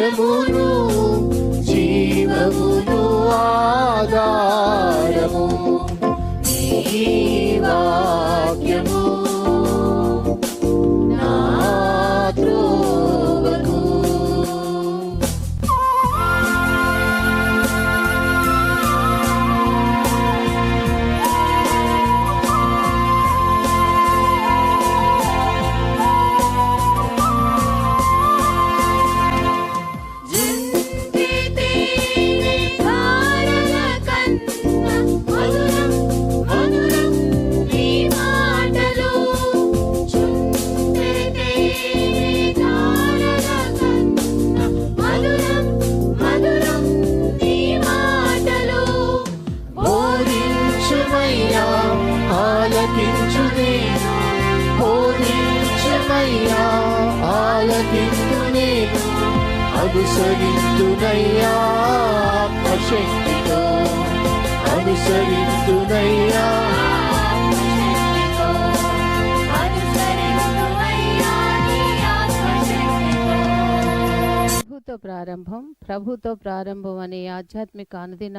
సత్యమును జీవమును ఆధారము. ఈ వాక్యము పోషించుమయ్యా ప్రారంభం ప్రభుతో ప్రారంభం అనే ఆధ్యాత్మిక అనుదిన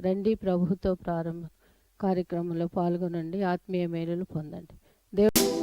రండి ప్రభుతో ప్రారంభ కార్యక్రమంలో పాల్గొనండి. ఆత్మీయ మేలులు పొందండి. దేవుడు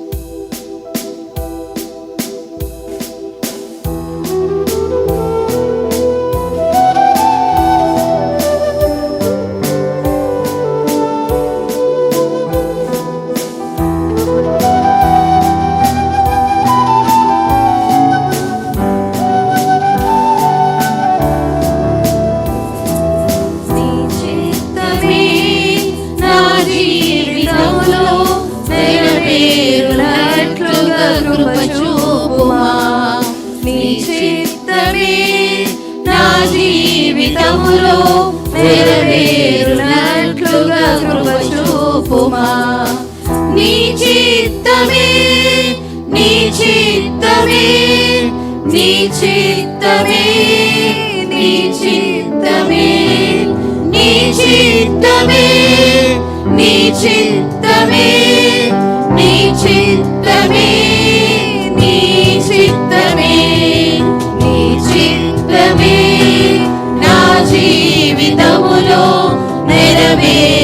be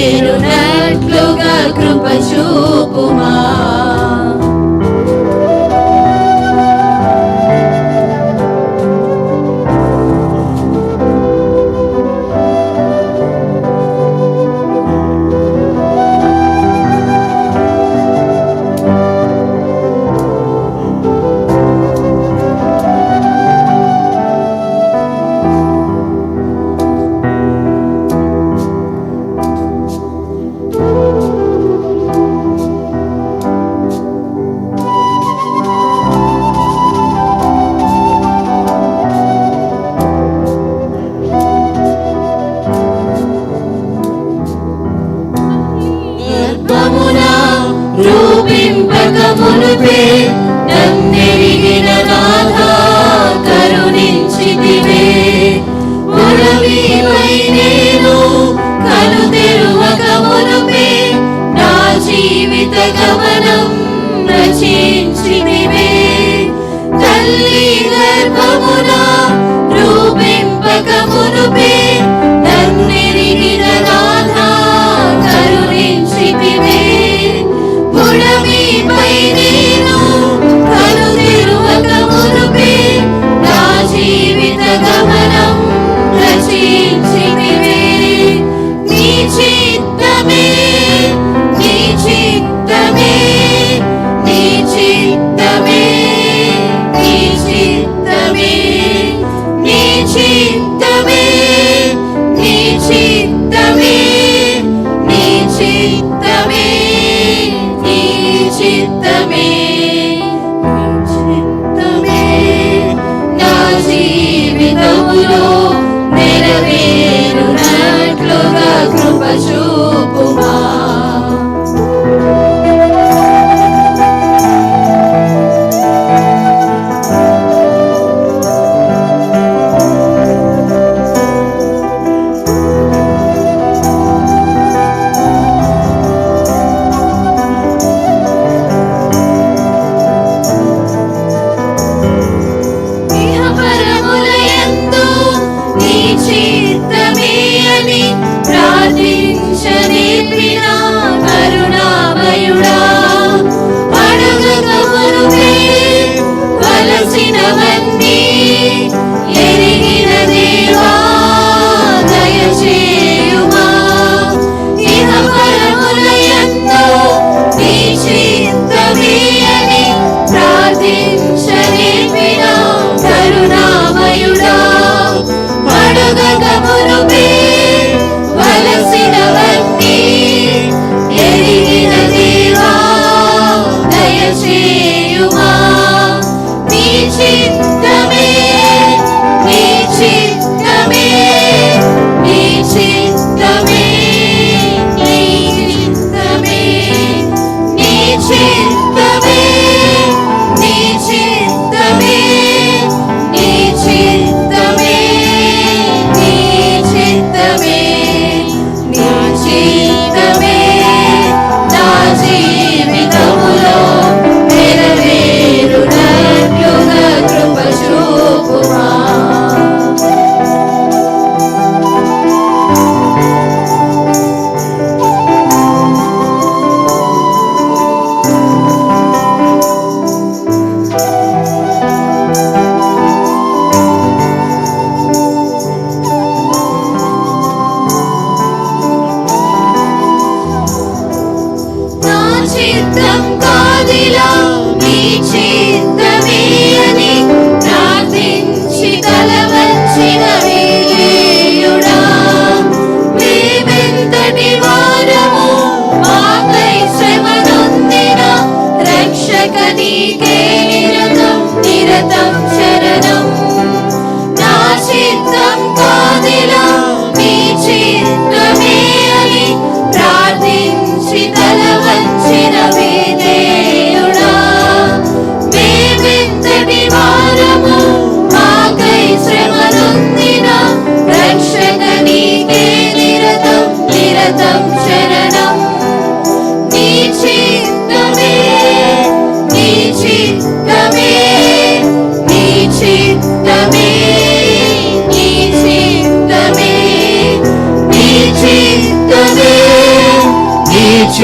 Milo Michi.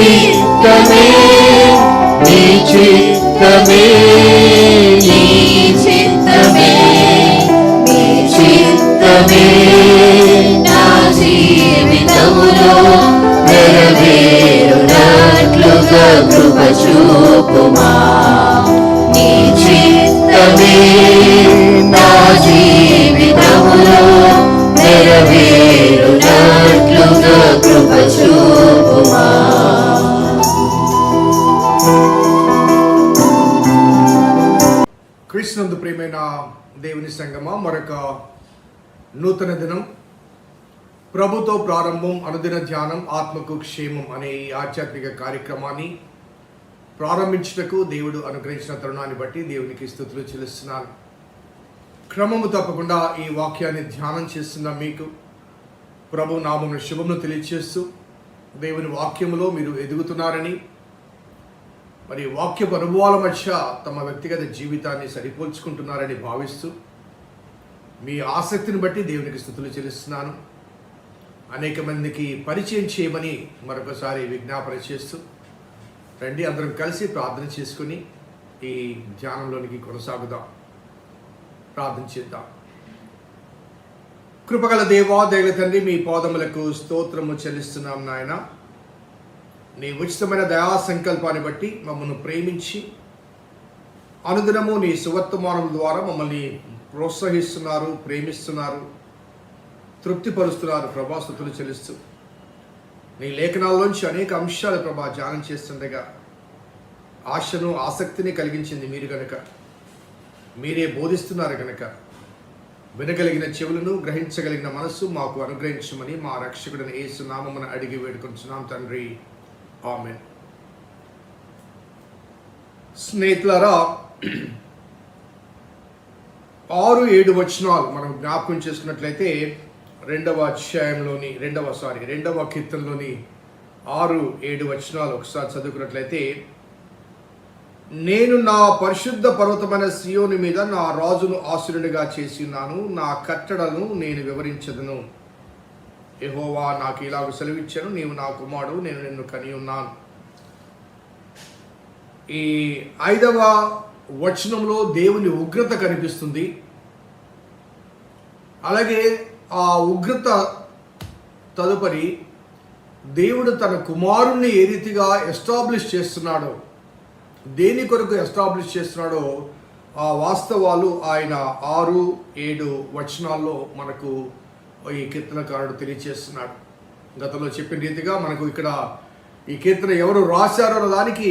చిత్తమే నీ చిత్తమే నీ చిత్తమే నీ చిత్తమే నా జీవితములో నెరవేరునట్లుగా కృప చూపుమా. నీ చిత్తమే నా జీవితములో నెరవేరు క్రీస్తునందు ప్రియమైన దేవుని సంగమ? మరొక నూతన దినం. ప్రభుతో ప్రారంభం అనుదిన ధ్యానం ఆత్మకు క్షేమం అనే ఈ ఆధ్యాత్మిక కార్యక్రమాన్ని ప్రారంభించుటకు దేవుడు అనుగ్రహించిన తరుణాన్ని బట్టి దేవునికి స్థుతులు చెల్లిస్తున్నాను. క్రమము తప్పకుండా ఈ వాక్యాన్ని ధ్యానం చేస్తున్న మీకు. ప్రభు నామమున శుభమును తెలియచేస్తూ దేవుని వాక్యములో మీరు ఎదుగుతున్నారని మరి వాక్యపు అనుభవాల మధ్య తమ వ్యక్తిగత జీవితాన్ని సరిపోల్చుకుంటున్నారని భావిస్తూ మీ ఆసక్తిని బట్టి దేవునికి స్థుతులు చెల్లిస్తున్నాను. అనేక మందికి పరిచయం చేయమని మరొకసారి విజ్ఞాపన చేస్తూ రండి అందరం కలిసి ప్రార్థన చేసుకుని ఈ ధ్యానంలోనికి కొనసాగుదాం. ప్రార్థన చేద్దాం. కృపగల దేవా దయల తండ్రి మీ పాదములకు స్తోత్రము చెల్లిస్తున్నాం నాయన. నీ ఉచితమైన దయా సంకల్పాన్ని బట్టి మమ్మల్ని ప్రేమించి అనుదినము నీ సువర్తమానం ద్వారా మమ్మల్ని ప్రోత్సహిస్తున్నారు ప్రేమిస్తున్నారు తృప్తిపరుస్తున్నారు. ప్రభాస్తుతులు చెల్లిస్తూ నీ లేఖనాల్లోంచి అనేక అంశాలు ప్రభా ధ్యానం చేస్తుండగా ఆశను ఆసక్తిని కలిగించింది మీరు కనుక మీరే బోధిస్తున్నారు కనుక వినగలిగిన చెవులను గ్రహించగలిగిన మనస్సు మాకు అనుగ్రహించమని మా రక్షకుడిని యేసు అడిగి వేడుకుంటున్నాం తండ్రి. ఆమె స్నేహితులారా ఆరు ఏడు వచనాలు మనం జ్ఞాపకం చేసుకున్నట్లయితే రెండవ అధ్యాయంలోని రెండవ సారీ రెండవ కీర్తనలోని ఆరు ఏడు వచనాలు ఒకసారి చదువుకున్నట్లయితే నేను నా పరిశుద్ధ పర్వతమైన సియోని మీద నా రాజును ఆసురుడిగా చేసి ఉన్నాను నా కట్టడలను నేను వివరించదును. ఎహోవా నాకు ఇలాగ సెలవిచ్చాను నీవు నా కుమారుడు నేను నిన్ను కని ఉన్నాను. ఈ ఐదవ వచనంలో దేవుని ఉగ్రత కనిపిస్తుంది. అలాగే ఆ ఉగ్రత తదుపరి దేవుడు తన కుమారుణ్ణి ఏ రీతిగా ఎస్టాబ్లిష్ చేస్తున్నాడో దేని కొరకు ఎస్టాబ్లిష్ చేస్తున్నాడో ఆ వాస్తవాలు ఆయన ఆరు ఏడు వచనాల్లో మనకు ఈ కీర్తనకారుడు తెలియచేస్తున్నాడు. గతంలో చెప్పిన రీతిగా మనకు ఇక్కడ ఈ కీర్తన ఎవరు రాశారో దానికి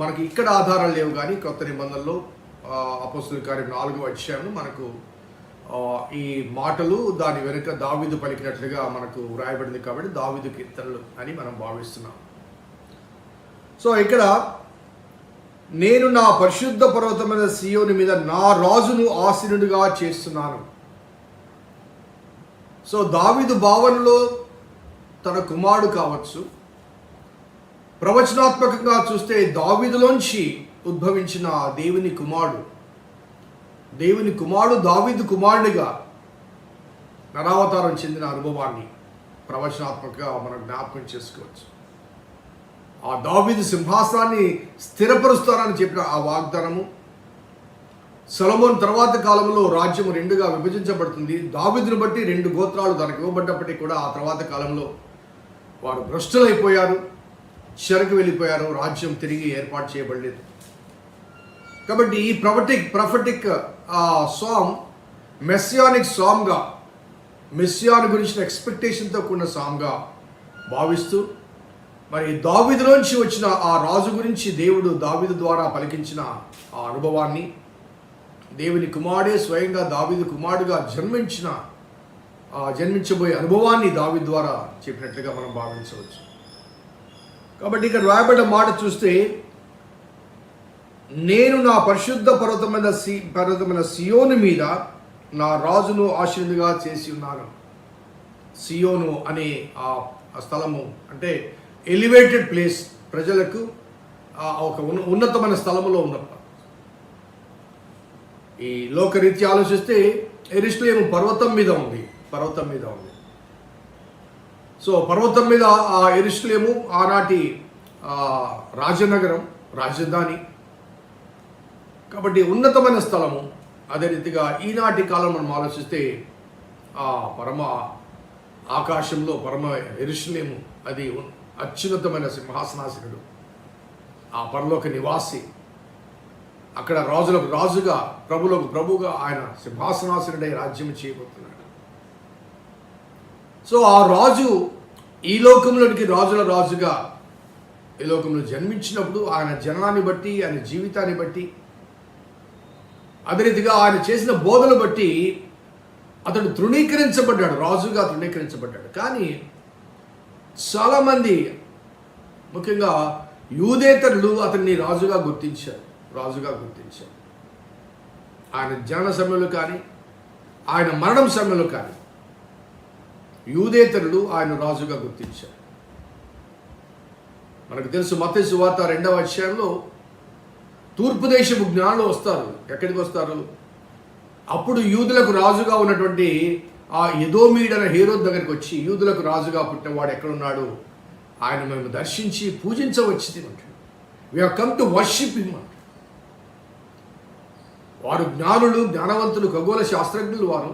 మనకి ఇక్కడ ఆధారాలు లేవు కానీ కొత్త నిబంధనలో అపోస్తుల కార్యం నాలుగో అధ్యాయం మనకు ఈ మాటలు దాని వెనుక దావిదు పలికినట్లుగా మనకు వ్రాయబడింది కాబట్టి దావిదు కీర్తనలు అని మనం భావిస్తున్నాం. సో ఇక్కడ నేను నా పరిశుద్ధ పర్వతమైన సియోని మీద నా రాజును ఆసీనుడిగా చేస్తున్నాను. సో దావిదు భావనలో తన కుమారుడు కావచ్చు. ప్రవచనాత్మకంగా చూస్తే దావిదులోంచి ఉద్భవించిన దేవుని కుమారుడు. దేవుని కుమారుడు దావీదు కుమారుడిగా నరావతారం చెందిన అనుభవాన్ని ప్రవచనాత్మకంగా మనం జ్ఞాపకం చేసుకోవచ్చు. ఆ దావిదు సింహాసనాన్ని స్థిరపరుస్తానని చెప్పిన ఆ వాగ్దానము సొలొమోన్ తర్వాత కాలంలో రాజ్యం రెండుగా విభజించబడుతుంది. దావిదును బట్టి రెండు గోత్రాలు తనకు ఇవ్వబడ్డప్పటికీ కూడా ఆ తర్వాత కాలంలో వారు భ్రష్టులైపోయారు. చెరకు వెళ్ళిపోయారు. రాజ్యం తిరిగి ఏర్పాటు చేయబడలేదు. కాబట్టి ఈ ప్రొఫటిక్ ప్రొఫటిక్ సాంగ్ మెస్సియానిక్ సాంగ్గా మెస్సియాన్ గురించిన ఎక్స్పెక్టేషన్తో కూడిన సాంగ్గా భావిస్తూ మరి దావిదులోంచి వచ్చిన ఆ రాజు గురించి దేవుడు దావిదు ద్వారా పలికించిన ఆ అనుభవాన్ని దేవుని కుమారుడే స్వయంగా దావిదు కుమారుడుగా జన్మించిన ఆ జన్మించబోయే అనుభవాన్ని దావి ద్వారా చెప్పినట్లుగా మనం భావించవచ్చు. కాబట్టి ఇక్కడ రాయబడ్డ మాట చూస్తే నేను నా పరిశుద్ధ పర్వతమైన సి పర్వతమైన సియోను మీద నా రాజును ఆశీర్వదిగా చేసి ఉన్నాను. సియోను అనే ఆ స్థలము అంటే ఎలివేటెడ్ ప్లేస్ ప్రజలకు ఒక ఉన్న- ఉన్నతమైన స్థలములో ఉన్న ఈ లోకరీత్యా ఆలోచిస్తే ఎరిస్లేము పర్వతం మీద ఉంది పర్వతం మీద ఉంది. సో పర్వతం మీద ఆ ఎరుషలేము ఆనాటి రాజనగరం రాజధాని. కాబట్టి ఉన్నతమైన స్థలము అదే రీతిగా ఈనాటి కాలం మనం ఆలోచిస్తే ఆ పరమ ఆకాశంలో పరమ ఎరుషులేము అది అత్యున్నతమైన సింహాసనాసనుడు ఆ పరలోక నివాసి అక్కడ రాజులకు రాజుగా ప్రభులకు ప్రభుగా ఆయన సింహాసనాసురుడై రాజ్యం చేయబోతున్నాడు. సో ఆ రాజు ఈ లోకంలోనికి రాజుల రాజుగా ఈ లోకంలో జన్మించినప్పుడు ఆయన జననాన్ని బట్టి ఆయన జీవితాన్ని బట్టి అదే రీతిగా ఆయన చేసిన బోధను బట్టి అతడు తృణీకరించబడ్డాడు రాజుగా తృణీకరించబడ్డాడు. కానీ చాలామంది ముఖ్యంగా యూదేతరులు అతన్ని రాజుగా గుర్తించారు. రాజుగా గుర్తించారు ఆయన జనన సమయంలో కానీ ఆయన మరణం సమయంలో కానీ యూదేతరుడు ఆయన రాజుగా గుర్తించారు. మనకు తెలుసు మతేసు వార్త రెండవ అధ్యాయంలో తూర్పు దేశపు జ్ఞానులు వస్తారు. ఎక్కడికి వస్తారు? అప్పుడు యూదులకు రాజుగా ఉన్నటువంటి ఆ ఎదోమీడ్ అనే హీరో దగ్గరికి వచ్చి యూదులకు రాజుగా పుట్టినవాడు ఎక్కడున్నాడు? ఆయన మేము దర్శించి పూజించవచ్చింది అంటాడు we come to worship him అంటాడు వారు జ్ఞానులు జ్ఞానవంతులు ఖగోళ శాస్త్రజ్ఞులు వారు.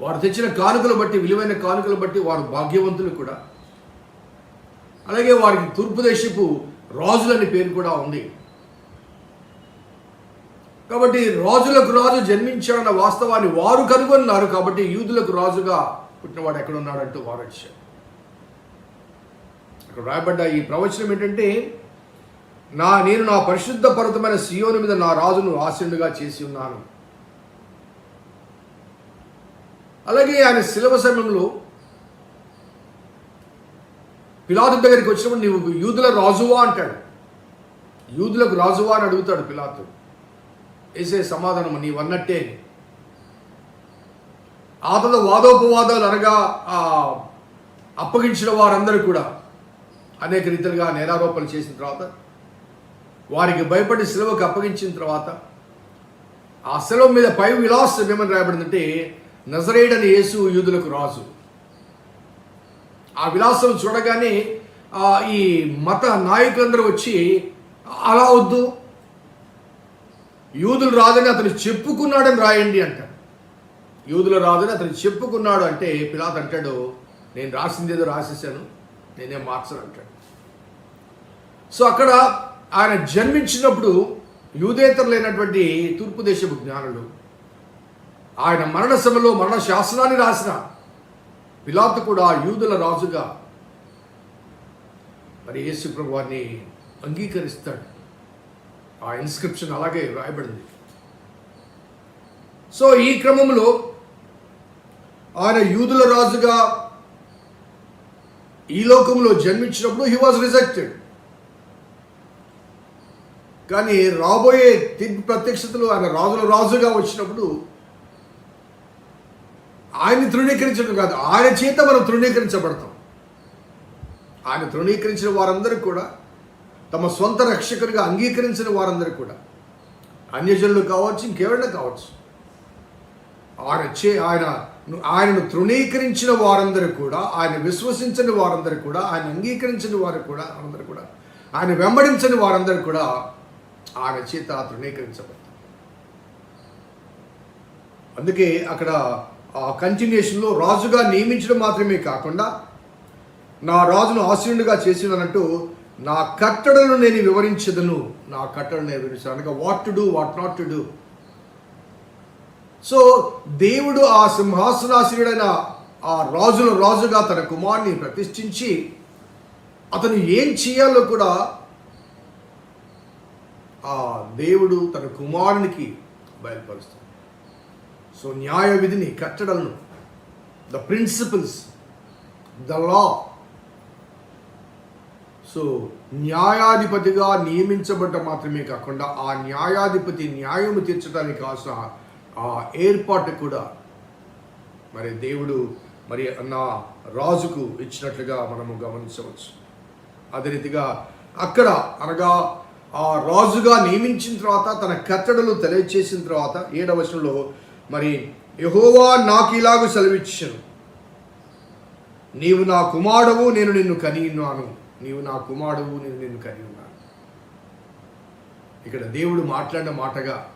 వారు తెచ్చిన కానుకలు బట్టి విలువైన కానుకలు బట్టి వారు భాగ్యవంతులు కూడా. అలాగే వారికి తూర్పు దేశపు రాజులని పేరు కూడా ఉంది. కాబట్టి రాజులకు రాజు జన్మించాడన్న వాస్తవాన్ని వారు కనుగొన్నారు కాబట్టి యూదులకు రాజుగా పుట్టినవాడు ఎక్కడున్నాడంటూ వారు వచ్చారు అక్కడ రాయబడ్డ ఈ ప్రవచనం ఏంటంటే నా నేను నా పరిశుద్ధ పర్వతమైన సియోని మీద నా రాజును ఆశీనుగా చేసి ఉన్నాను. అలాగే ఆయన శిలవ సమయంలో పిలాతు దగ్గరికి వచ్చినప్పుడు నీవు యూదుల రాజువా అంటాడు. యూదులకు రాజువా అని అడుగుతాడు పిలాతు. వేసే సమాధానం నీవన్నట్టే. అని. ఆతల వాదోపవాదాలు అనగా అప్పగించిన వారందరూ కూడా అనేక రీతిలుగా నేరారోపణలు చేసిన తర్వాత వారికి భయపడి సెలవుకి అప్పగించిన తర్వాత ఆ సెలవు మీద పై విలాసం ఏమని రాయబడిందంటే నజరేయుడని యేసు యూదులకు రాజు. ఆ విలాసం చూడగానే ఈ మత నాయకులందరూ వచ్చి అలా వద్దు. యూదులు రాదని అతను చెప్పుకున్నాడని రాయండి అంట యూదుల రాజుని అతను చెప్పుకున్నాడు అంటే పిలాత్ అంటాడు నేను రాసింది ఏదో రాసేసాను నేనేం మార్చను అంటాడు. సో అక్కడ ఆయన జన్మించినప్పుడు యూదేతరులైనటువంటి తూర్పు దేశపు జ్ఞానులు ఆయన మరణ సభలో మరణ శాసనాన్ని రాసిన పిలాతు కూడా యూదుల రాజుగా మరి యేసు ప్రభువాన్ని అంగీకరిస్తాడు. ఆ ఇన్స్క్రిప్షన్ అలాగే రాయబడింది సో ఈ క్రమంలో ఆయన యూదుల రాజుగా ఈ లోకంలో జన్మించినప్పుడు హీ వాజ్ రిజెక్టెడ్ కానీ రాబోయే తీర్పు ప్రత్యక్షతలు ఆయన రాజుల రాజుగా వచ్చినప్పుడు ఆయన్ని తృణీకరించడం కాదు ఆయన చేత మనం తృణీకరించబడతాం. ఆయన తృణీకరించిన వారందరూ కూడా తమ సొంత రక్షకులుగా అంగీకరించిన వారందరూ కూడా అన్యజనులు కావచ్చు ఇంకెవరైనా కావచ్చు ఆయన చే ఆయన ఆయనను తృణీకరించిన వారందరూ కూడా ఆయన విశ్వసించని వారందరూ కూడా ఆయన అంగీకరించిన వారు కూడా అందరూ కూడా ఆయన వెంబడించని వారందరూ కూడా ఆయన చేత తృణీకరించబడతారు అందుకే అక్కడ ఆ కంటిన్యూషన్లో రాజుగా నియమించడం మాత్రమే కాకుండా నా రాజును ఆశీనుడిగా చేసినట్టు నా కట్టడలను నేను వివరించదను. నా కట్టడను నేను వివరించాను అనగా what to do what not to do so దేవుడు ఆ సింహాసనాశీనుడైన ఆ రాజుల రాజుగా తన కుమారుని ప్రతిష్ఠించి అతను ఏం చేయాలో కూడా ఆ దేవుడు తన కుమారునికి బయలుపరుస్తాడు. సో న్యాయ విధిని కట్టడలను the principles the law so న్యాయాధిపతిగా నియమించబడ్డ మాత్రమే కాకుండా ఆ న్యాయాధిపతి న్యాయము తీర్చడానికి కాసిన ఆ ఏర్పాటు కూడా మరి దేవుడు మరి నా రాజుకు ఇచ్చినట్లుగా మనము గమనించవచ్చు. అదే రీతిగా అక్కడ అనగా ఆ రాజుగా నియమించిన తర్వాత తన కట్టడలు తెలియచేసిన తర్వాత ఏడవచనంలో మరి యహోవా నాకు ఇలాగ సెలవిచ్చాను నీవు నా కుమారుడవు నేను నిన్ను కని ఉన్నాను. నీవు నా కుమారుడవు నేను నిన్ను కని ఉన్నాను. ఇక్కడ దేవుడు మాట్లాడిన మాటగా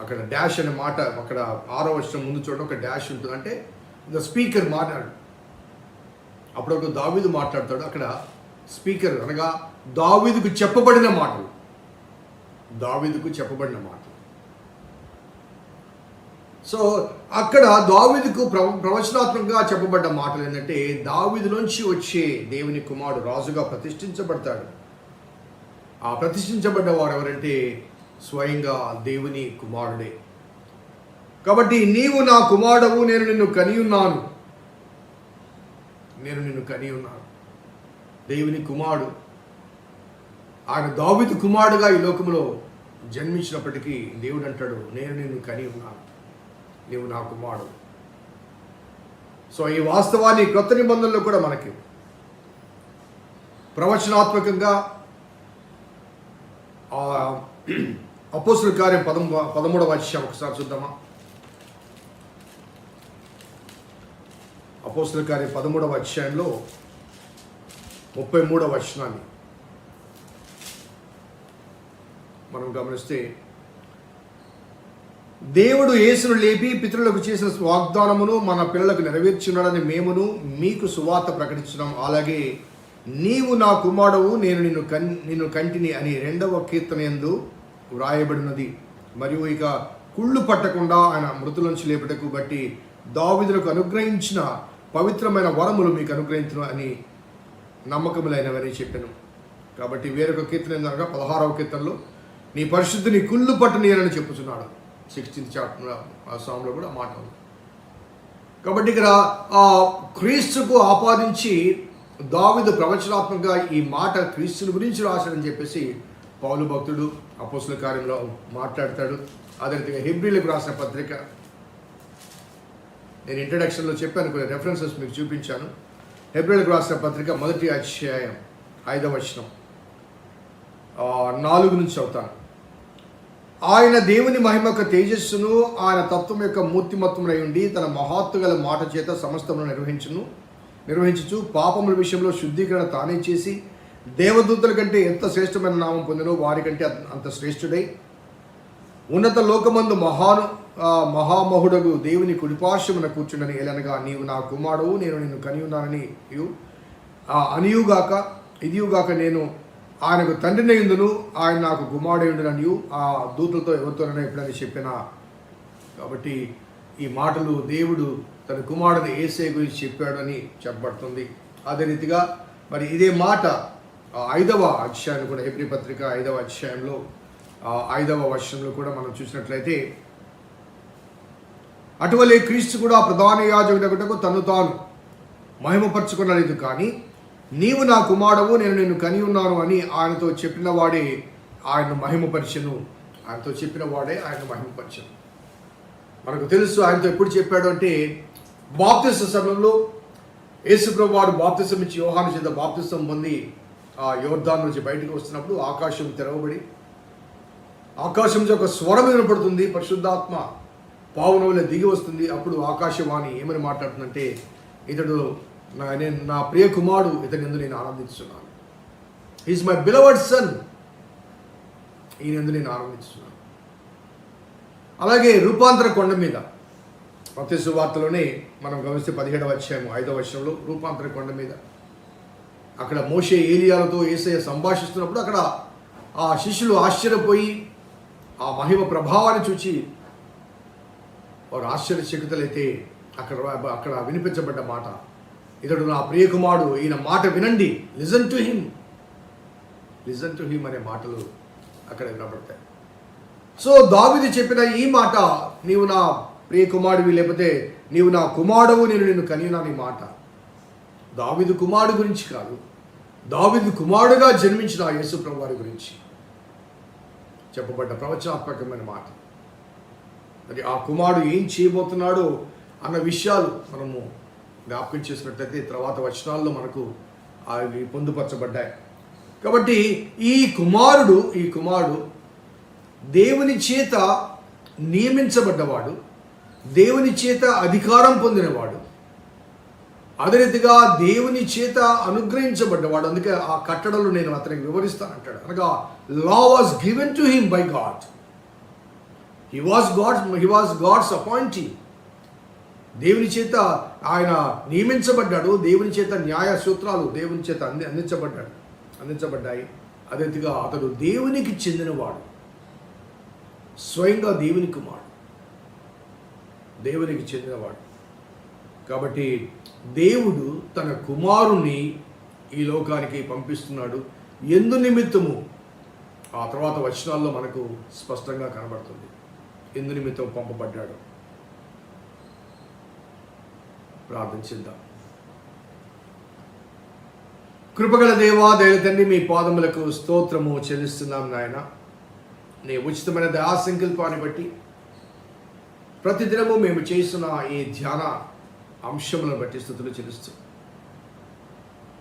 అక్కడ డాష్ అనే మాట అక్కడ ఆరో వర్షం ముందు చూడడం ఒక డాష్ ఉంటుంది. అంటే ద స్పీకర్ మాట్లాడు. అప్పుడు ఒక దావీదు మాట్లాడతాడు. అక్కడ స్పీకర్ అనగా దావీదుకు చెప్పబడిన మాటలు. దావీదుకు చెప్పబడిన మాటలు. సో అక్కడ దావీదుకు ప్రవచనాత్మకంగా చెప్పబడ్డ మాటలు ఏంటంటే దావీదులోంచి వచ్చే దేవుని కుమారుడు రాజుగా ప్రతిష్ఠించబడతాడు. ఆ ప్రతిష్ఠించబడ్డ వారు ఎవరంటే స్వయంగా దేవుని కుమారుడే. కాబట్టి నీవు నా కుమారుడవు నేను నిన్ను కని ఉన్నాను నేను నిన్ను కని ఉన్నాను దేవుని కుమారుడు. ఆయన దావిదు కుమారుడుగా ఈ లోకంలో జన్మించినప్పటికీ దేవుడు అంటాడు నేను నిన్ను కని ఉన్నాను. నీవు నా కుమారుడు. సో ఈ వాస్తవాన్ని కొత్త నిబంధనలు కూడా మనకి. ప్రవచనాత్మకంగా అపోసుల కార్యం పదమూ పదమూడవ అధ్యాయం ఒకసారి చూద్దామా? అపోసుల కార్యం పదమూడవ అధ్యాయంలో ముప్పై మూడవ వచనాన్ని మనం గమనిస్తే దేవుడు యేసును లేపి పితరులకు చేసిన వాగ్దానమును మన పిల్లలకు నెరవేర్చున్నాడని మేమును మీకు సువార్త ప్రకటించడం అలాగే నీవు నా కుమారుడవు నేను నిన్ను కన్ నిన్ను కంటిని అని రెండవ కీర్తన ఎందు వ్రాయబడినది. మరియు ఇక కుళ్ళు పట్టకుండా ఆయన మృతులంచి లేపటకు లేపుటకు బట్టి దావిదులకు అనుగ్రహించిన పవిత్రమైన వరములు మీకు అనుగ్రహించను అని నమ్మకములైనవని చెప్పాను. కాబట్టి వేరొక కీర్తన ఏందనగా పదహారవ కీర్తనలో నీ పరిశుద్ధిని కుళ్ళు పట్టనీయనని చెప్పుచున్నాడు. సిక్స్టీన్త్ చాప్టర్ ఆ సాంగ్లో కూడా ఆ మాట ఉంది. కాబట్టి ఇక్కడ ఆ క్రీస్తుకు ఆపాదించి దావిదు ప్రవచనాత్మకంగా ఈ మాట క్రీస్తుని గురించి రాశాడని చెప్పేసి పౌలు భక్తుడు అపోసుల కార్యంలో మాట్లాడతాడు. అదే రీతిగా హిబ్రిలకు రాసిన పత్రిక. నేను ఇంట్రడక్షన్లో చెప్పాను కొన్ని రెఫరెన్సెస్ మీకు చూపించాను. హెబ్రిలకు రాసిన పత్రిక మొదటి అధ్యాయం ఐదవ వచనం. నాలుగు నుంచి అవుతాను ఆయన దేవుని మహిమ యొక్క తేజస్సును ఆయన తత్వం యొక్క మూర్తిమత్వం ఉండి తన మహాత్తు గల మాట చేత సమస్తమును నిర్వహించును నిర్వహించుచు పాపముల విషయంలో శుద్ధీకరణ తానే చేసి దేవదూతల కంటే ఎంత శ్రేష్టమైన నామం పొందినో వారికంటే అంత శ్రేష్ఠుడై ఉన్నత లోకమందు మహాను మహామహుడగు దేవుని కుడిపార్శ్వమున కూర్చుండని ఎలనగా నీవు నా కుమారుడు నేను నిన్ను కని ఉన్నానని యు- అనియుగాక ఇదియుగాక నేను ఆయనకు తండ్రిని ఇందును ఆయన నాకు కుమారుడు ఆ దూతలతో ఎవరితోనైనా ఎప్పుడని చెప్పిన? కాబట్టి ఈ మాటలు దేవుడు తన కుమారుడు ఏసే గురించి చెప్పాడని చెప్పబడుతుంది. అదే రీతిగా మరి ఇదే మాట ఐదవ అధ్యాయం కూడా హెబ్రి పత్రిక ఐదవ అధ్యాయంలో ఐదవ వర్షంలో కూడా మనం చూసినట్లయితే అటువలే క్రీస్తు కూడా ప్రధాన యాజకుడకు తను తాను మహిమపరచుకున్నలేదు కానీ నీవు నా కుమారుడు నేను నిన్ను కని ఉన్నాను అని ఆయనతో చెప్పిన వాడే ఆయన మహిమపరిచను. ఆయనతో చెప్పిన వాడే ఆయన మహిమపరిచను. మనకు తెలుసు ఆయనతో ఎప్పుడు చెప్పాడు అంటే బాప్తిస్త సమయంలో యేసుప్రభు వాడు బాప్తిసం ఇచ్చి యోహాను చేత బాప్తిసం పొంది ఆ యోర్ధాన్ నుంచి బయటకు వస్తున్నప్పుడు ఆకాశం తెరవబడి ఆకాశం నుంచి ఒక స్వరం వినపడుతుంది పరిశుద్ధాత్మ. పావునవుల దిగి వస్తుంది. అప్పుడు ఆకాశవాణి ఏమని మాట్లాడుతుందంటే ఇతడు నా నేను నా ప్రియ కుమారుడు ఇతని ఎందు నేను ఆనందిస్తున్నాను. ఈజ్ మై బిలవర్డ్ సన్ ఈయన ఎందు నేను ఆనందిస్తున్నాను. అలాగే రూపాంతర కొండ మీద ప్రతి వార్తలోనే మనం గమనిస్తే పదిహేడవ వచ్చాము ఐదవ వర్షంలో రూపాంతర కొండ మీద. అక్కడ మోషే ఏలియాలతో ఏసయ సంభాషిస్తున్నప్పుడు అక్కడ ఆ శిష్యులు ఆశ్చర్యపోయి ఆ మహిమ ప్రభావాన్ని చూచి వారు ఆశ్చర్యచకితులైతే అక్కడ అక్కడ వినిపించబడ్డ మాట. ఇతడు నా ప్రియకుమారుడు ఈయన మాట వినండి. Listen to him listen to him అనే మాటలు అక్కడ వినబడతాయి. సో దావిది చెప్పిన ఈ మాట నీవు నా ప్రియకుమారుడివి లేకపోతే నీవు నా కుమారుడు నేను నిన్ను కనియున్నాను ఈ మాట. దావిదు కుమారుడు గురించి కాదు. దావిదు కుమారుడుగా జన్మించిన ఆ యేసు ప్రభు వారి గురించి చెప్పబడ్డ ప్రవచనాత్మకమైన మాట. మరి ఆ కుమారుడు ఏం చేయబోతున్నాడో అన్న విషయాలు మనము జ్ఞాపకం చేసినట్లయితే తర్వాత వచనాల్లో మనకు అవి పొందుపరచబడ్డాయి. కాబట్టి ఈ కుమారుడు ఈ కుమారుడు దేవుని చేత నియమించబడ్డవాడు దేవుని చేత అధికారం పొందినవాడు అదే రీతిగా దేవుని చేత అనుగ్రహించబడ్డవాడు. అందుకే ఆ కట్టడలు నేను అతనికి వివరిస్తాను అంటాడు అనగా law was given to him by God he was God's he was God's appointing దేవుని చేత ఆయన నియమించబడ్డాడు. దేవుని చేత న్యాయ సూత్రాలు దేవుని చేత అంది అందించబడ్డాడు. అందించబడ్డాయి. అదే అతడు దేవునికి చెందినవాడు. స్వయంగా దేవుని కుమారుడు. దేవునికి చెందినవాడు. కాబట్టి దేవుడు తన కుమారుణ్ణి ఈ లోకానికి పంపిస్తున్నాడు. ఎందు నిమిత్తము? ఆ తర్వాత వచనాల్లో మనకు స్పష్టంగా కనబడుతుంది. ఎందుని మీతో పంపబడ్డాడు? ప్రార్థించిద్దాం కృపగల దేవా దేవతండి మీ పాదములకు స్తోత్రము చెల్లిస్తున్నాం నాయన. నీ ఉచితమైన దయా సంకల్పాన్ని బట్టి ప్రతిదినము మేము చేస్తున్న ఈ ధ్యాన అంశములను బట్టి స్థుతులు చెల్లిస్తూ.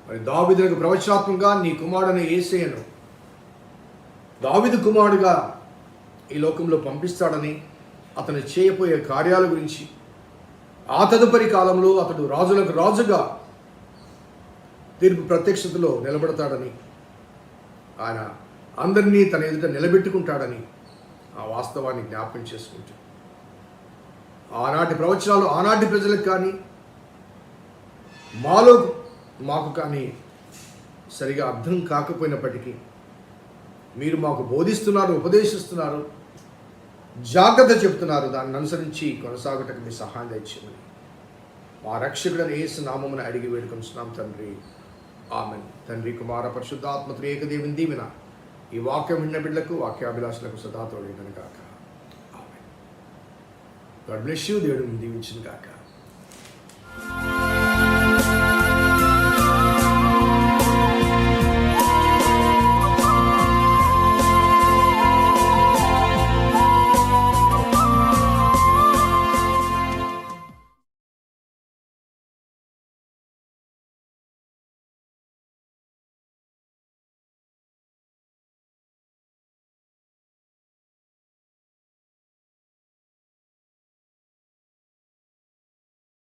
మరి దావిదులకు ప్రవచనాత్మకంగా నీ కుమారుడైన ఏసేయను దావిదు కుమారుడుగా ఈ లోకంలో పంపిస్తాడని అతను చేయబోయే కార్యాల గురించి ఆ తదుపరి కాలంలో అతడు రాజులకు రాజుగా తీర్పు ప్రత్యక్షతలో నిలబడతాడని ఆయన అందరినీ తన ఎదుట నిలబెట్టుకుంటాడని ఆ వాస్తవాన్ని జ్ఞాపకం చేసుకుంటూ. ఆనాటి ప్రవచనాలు ఆనాటి ప్రజలకు కానీ మాలో మాకు కానీ సరిగా అర్థం కాకపోయినప్పటికీ మీరు మాకు బోధిస్తున్నారు ఉపదేశిస్తున్నారు జాగ్రత్త చెబుతున్నారు. దాన్ని అనుసరించి కొనసాగటకు మీ సహాయం తెచ్చమని మా రక్షకుడని ఏసు నామమున అడిగి వేడుకొంచున్నాం తండ్రి. ఆమెన్. తండ్రి కుమార పరిశుద్ధాత్మ త్రియేక దీవిన. ఈ వాక్యం విన్న బిడ్డలకు వాక్యాభిలాషులకు సదాతోడేదని కాక ఆమె గాడ్ బ్లెస్ యూ. దేవుడిని దీవించిన కాక